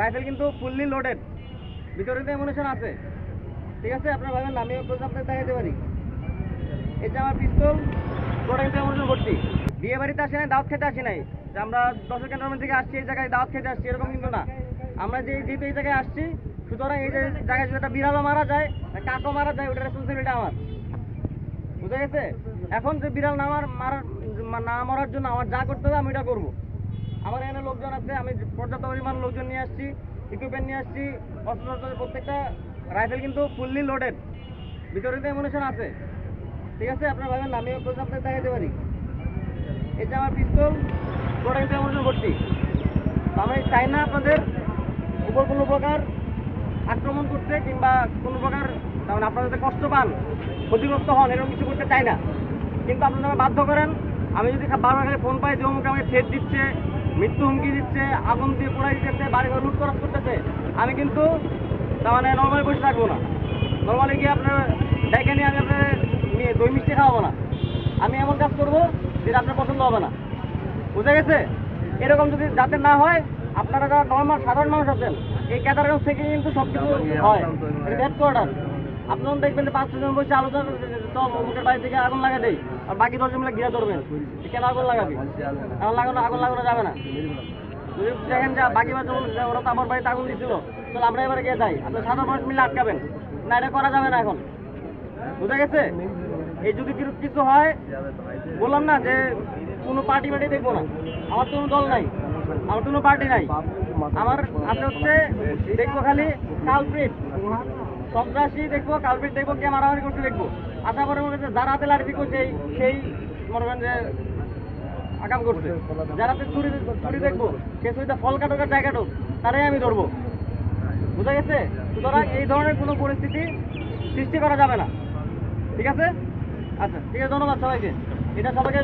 Rifle কিন্তু fully loaded ভিতরে তো এমুনেশন আছে। ঠিক আছে, আপনার ভাবেন আমি আপনাকে দেখাতে পারি। এই যে আমার পিস্তল পুরোটা কিন্তু এমুনেশন ভর্তি। বিয়ে বাড়িতে আসি নাই, দাওয়াত খেতে আসি নাই। যে আমরা দশের ক্যান্টনমেন্ট থেকে আসছি, এই জায়গায় দাওয়াত খেতে আসছি, এরকম কিন্তু না। আমরা যে যেহেতু এই জায়গায় আসছি, সুতরাং এই জায়গায় যদি একটা বিড়ালও মারা যায় কাকও মারা যায়, ওটার রেসপন্সিবিলিটি আমার। বুঝা গেছে? এখন যে বিড়াল না মারার না মরার জন্য আমার যা করতে হবে, আমি এটা করব। আমার এখানে লোকজন আছে, আমি পর্যাপ্ত পরিমাণ লোকজন নিয়ে আসছি ইকুইপমেন্ট নিয়ে আসছি অস্ত্র প্রত্যেকটা রাইফেল কিন্তু ফুললি লোডেড ভিতরে তো এমুনেশন আছে। ঠিক আছে, আপনার ভাবেন আমি প্রশ্ন আপনাকে দেখাতে পারি। এটা আমার পিস্তল পুরোটা কিন্তু এমুনেশন ভর্তি। আমি চাই না আপনাদের উপর কোনো প্রকার আক্রমণ করতে কিংবা কোনো প্রকার, তার মানে আপনারা যাতে কষ্ট পান, ক্ষতিগ্রস্ত হন, এরকম কিছু করতে চাই না। কিন্তু আপনারা বাধ্য করেন, আমি যদি বারবার ফোন পাই, যে অমুকে আমাকে ছেদ দিচ্ছে মৃত্যু হুমকি দিচ্ছে, আগুন দিয়ে পোড়াই দিতেছে বাড়ি ঘর লুট খরচ করতেছে। আমি কিন্তু তার মানে নর্মালি বসে থাকব না। নর্মালি গিয়ে আপনার ডেকে নিয়ে আমি আপনার দই মিষ্টি খাওয়াবো না। আমি এমন কাজ করব যেটা আপনার পছন্দ হবে না। বুঝে গেছে? এরকম যদি যাতে না হয়, আপনারা যারা নর্মাল সাধারণ মানুষ আছেন, এই ক্যাটারগঞ্জ থেকে কিন্তু সব কিছু হয় হেডকোয়ার্টার আপনারা দেখবেন পাঁচ ছজন বসে আলোচনা অমুকের বাড়ি থেকে আগুন লাগা দেই। আর বাকি দশজন মিলে ঘিরে ধরবেন। কেন আগুন লাগাবি? আগুন লাগানো আগুন লাগানো যাবে না। দেখেন যে বাকি ওরা তো আমার বাড়িতে আগুন দিছিল চল আমরা এবারে গিয়ে যাই। আপনি সাধারণ মানুষ মিলে আটকাবেন। না, এটা করা যাবে না এখন। বুঝা গেছে? এই যদি কিছু কিছু হয়, বললাম না যে কোনো পার্টি মাটি দেখব না। আমার তো কোনো দল নাই। আমার কোনো পার্টি নাই। আমার আছে হচ্ছে, দেখব খালি কালপ্রিট। সন্ত্রাসী দেখব কালপ্রিট দেখব, কে মারামারি করছে দেখব। আশা করে মনে হচ্ছে যারা হাতে লাঠি দিবো সেই মনে যে আকাম করছে। যারা চুরি দেখব, সে চুরিতে ফল কাটুক আর জায়গা কাটুক, তারাই আমি ধরবো। বুঝা গেছে? সুতরাং এই ধরনের কোনো পরিস্থিতি সৃষ্টি করা যাবে না। ঠিক আছে? আচ্ছা ঠিক আছে, ধন্যবাদ সবাইকে। এটা সবাইকে